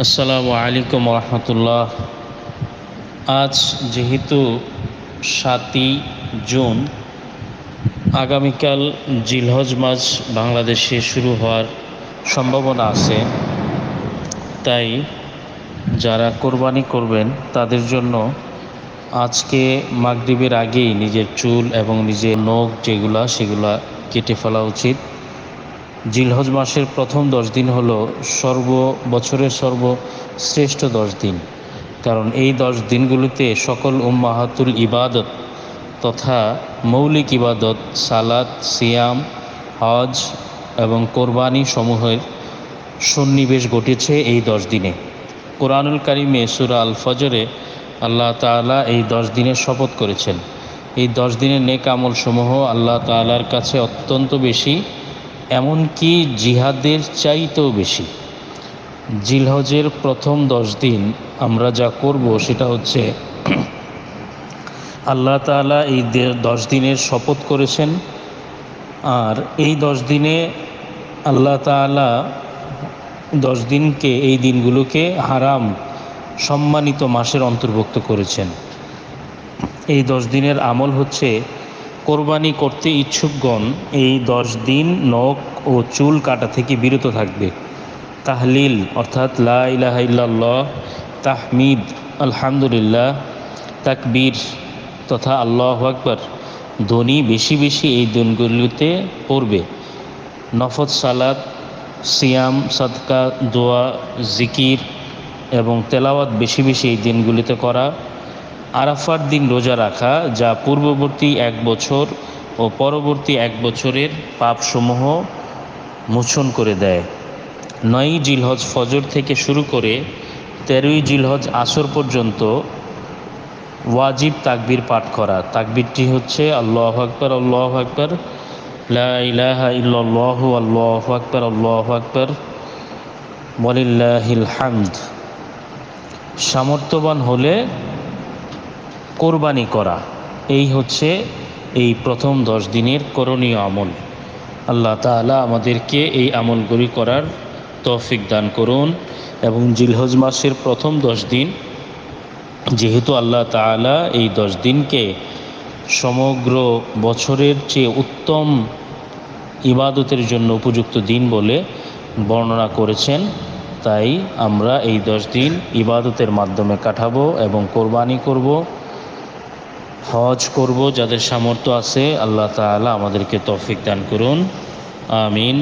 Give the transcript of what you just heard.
আসসালামু আলাইকুম রহমতুল্লাহ। আজ যেহেতু সাতই জুন, আগামীকাল জিলহজ মাস বাংলাদেশে শুরু হওয়ার সম্ভাবনা আছে। তাই যারা কোরবানি করবেন, তাদের জন্য আজকে মাগরিবের আগেই নিজের চুল এবং নিজের নখ যেগুলা, সেগুলা কেটে ফেলা উচিত। জিলহজ মাসের প্রথম দশ দিন হলো সর্ব, বছরের সর্বশ্রেষ্ঠ দশ দিন। কারণ এই দশ দিনগুলিতে সকল উম্মাহাতুল ইবাদত তথা মৌলিক ইবাদত, সালাত, সিয়াম, হজ এবং কোরবানি সমূহের সন্নিবেশ ঘটেছে এই দশ দিনে। কোরআনুল কারিমে সুরা আল ফজরে আল্লাহ তাআলা এই দশ দিনের শপথ করেছেন। এই দশ দিনের নেক আমল সমূহ আল্লাহ তাআলার কাছে অত্যন্ত বেশি এমনকি জিহাদের চাইতেও বেশি। জিলহজের প্রথম দশ দিন আমরা যা করব সেটা হচ্ছে আল্লাহ তাআলা এই দশ দিনের শপথ করেছেন। আর এই দশ দিনে আল্লাহ তাআলা দশ দিনকে, এই দিনগুলোকে হারাম সম্মানিত মাসের অন্তর্ভুক্ত করেছেন। এই দশ দিনের আমল হচ্ছে কোরবানি করতে ইচ্ছুকগণ এই দশ দিন নখ ও চুল কাটা থেকে বিরত থাকবে। তাহলিল, অর্থাৎ লা ইলাহা ইল্লাল্লাহ, তাহমিদ, আলহামদুলিল্লাহ, তাকবীর তথা আল্লাহ আকবর ধ্বনি বেশি বেশি এই দিনগুলিতে পড়বে। নফত সালাত, সিয়াম, সাদকা, দোয়া, জিকির এবং তেলাওয়াত বেশি বেশি এই দিনগুলিতে করা আরাফার দিন রোজা রাখা, যা পূর্ববর্তী এক বছর ও পরবর্তী এক বছরের পাপসমূহ মোচন করে দেয়। নয়ই জিলহজ ফজর থেকে শুরু করে তেরোই জিলহজ আসর পর্যন্ত ওয়াজিব তাকবির পাঠ করা। তাকবিরটি হচ্ছে আল্লাহ আকবর আল্লাহ আকবর, লা ইলাহা ইল্লাল্লাহ, আল্লাহু আকবর আল্লাহু আকবর, ওয়ালিল্লাহিল হামদ। সামর্থ্যবান হলে কোরবানি করা। এই হচ্ছে এই প্রথম দশ দিনের করণীয় আমল। আল্লাহ তাআলা আমাদেরকে এই আমলগুলি করার তৌফিক দান করুন এবং জিলহজ মাসের প্রথম দশ দিন, যেহেতু আল্লাহ তাআলা এই দশ দিনকে সমগ্র বছরের চেয়ে উত্তম ইবাদতের জন্য উপযুক্ত দিন বলে বর্ণনা করেছেন, তাই আমরা এই দশ দিন ইবাদতের মাধ্যমে কাটাবো এবং কোরবানি করব। হজ করব যাদের সামর্থ্য আছে আল্লাহ তালা আমাদেরকে তৌফিক দান করুন। আমিন।